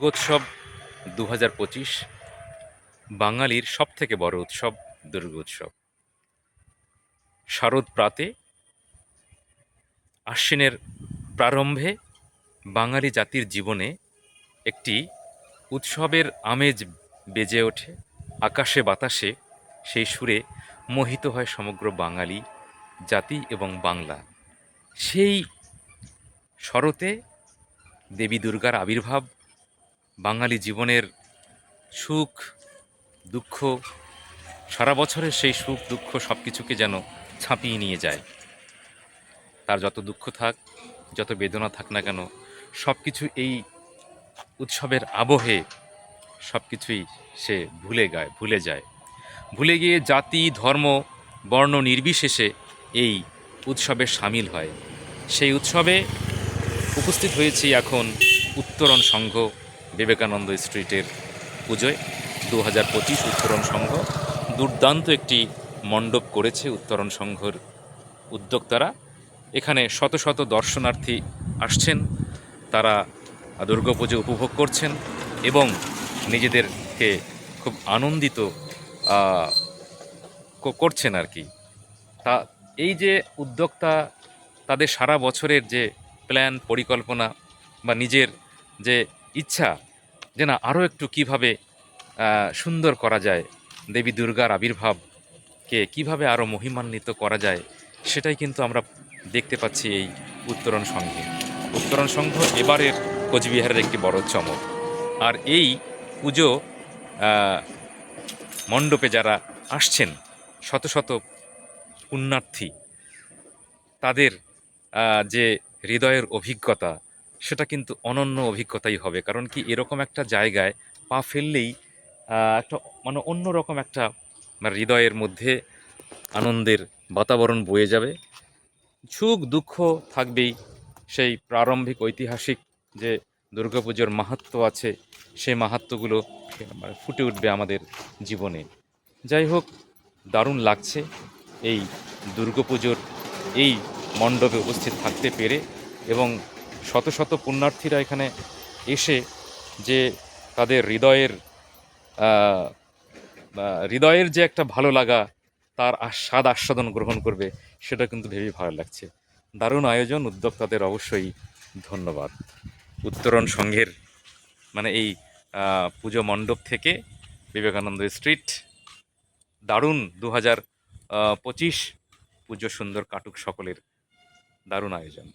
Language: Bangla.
দুর্গোৎসব দু হাজার পঁচিশ, বাঙালির সব থেকে বড় উৎসব দুর্গোৎসব। শারদ প্রাতে আশ্বিনের প্রারম্ভে বাঙালি জাতির জীবনে একটি উৎসবের আমেজ বেজে ওঠে, আকাশে বাতাসে সেই সুরে মোহিত হয় সমগ্র বাঙালি জাতি এবং বাংলা। সেই শরতে দেবী দুর্গার আবির্ভাব বাঙালি জীবনের সুখ, দুঃখ, সারা বছরের সেই সুখ, দুঃখ সব কিছুকে যেন ছাপিয়ে নিয়ে যায়। তার যত দুঃখ থাক, যত বেদনা থাক না কেন সব কিছু এই উৎসবের আবহে সব কিছুই সে ভুলে গায়, ভুলে যায়। ভুলে গিয়ে জাতি, ধর্ম, বর্ণ নির্বিশেষে এই উৎসবে সামিল হয়। সেই উৎসবে উপস্থিত হয়েছি এখন উত্তরণ সংঘ বিবেকানন্দ স্ট্রিটের পুজোয় দু হাজার পঁচিশ উত্তরণ সংঘ দুর্দান্ত একটি মণ্ডপ করেছে উত্তরণ সংঘর উদ্যোক্তারা। এখানে শত শত দর্শনার্থী আসছেন, তারা দুর্গাপুজো উপভোগ করছেন এবং নিজেদেরকে খুব আনন্দিত করছেন আর কি। তা, এই যে উদ্যোক্তা, তাদের সারা বছরের যে প্ল্যান, পরিকল্পনা বা নিজের যে ইচ্ছা যে না আরও একটু কীভাবে সুন্দর করা যায় দেবী দুর্গার আবির্ভাবকে কীভাবে আরও মহিমান্বিত করা যায়, সেটাই কিন্তু আমরা দেখতে পাচ্ছি এই উত্তরণ সংঘে। উত্তরণ সংঘ এবারের কোচবিহারের একটি বড় চমক। আর এই পুজো মণ্ডপে যারা আসছেন, শত শত পুণ্যার্থী, তাদের যে হৃদয়ের অভিজ্ঞতা সেটা কিন্তু অনন্য অভিজ্ঞতাই হবে। কারণ কি এরকম একটা জায়গায় পা ফেললেই একটা মানে অন্যরকম একটা মানে হৃদয়ের মধ্যে আনন্দের বাতাবরণ বয়ে যাবে। সুখ, দুঃখ থাকবেই সেই প্রারম্ভিক ঐতিহাসিক যে দুর্গাপুজোর মাহাত্ম্য আছে, সেই মাহাত্ম্যগুলো মানে ফুটে উঠবে আমাদের জীবনে। যাই হোক, দারুণ লাগছে এই দুর্গাপুজোর এই মণ্ডপে উপস্থিত থাকতে পেরে এবং শত শত পুণ্যার্থীরা এখানে এসে যে তাদের হৃদয়ের হৃদয়ের যে একটা ভালো লাগা, তার স্বাদ আস্বাদন গ্রহণ করবে, সেটা কিন্তু ভেবেই ভালো লাগছে। দারুণ আয়োজন, উদ্যোক্তাদের অবশ্যই ধন্যবাদ। উত্তরণ সংঘের মানে এই পুজো মণ্ডপ থেকে বিবেকানন্দ স্ট্রিট, দারুণ দু হাজার পঁচিশ পুজো সুন্দর কাটুক সকলের দারুণ আয়োজন।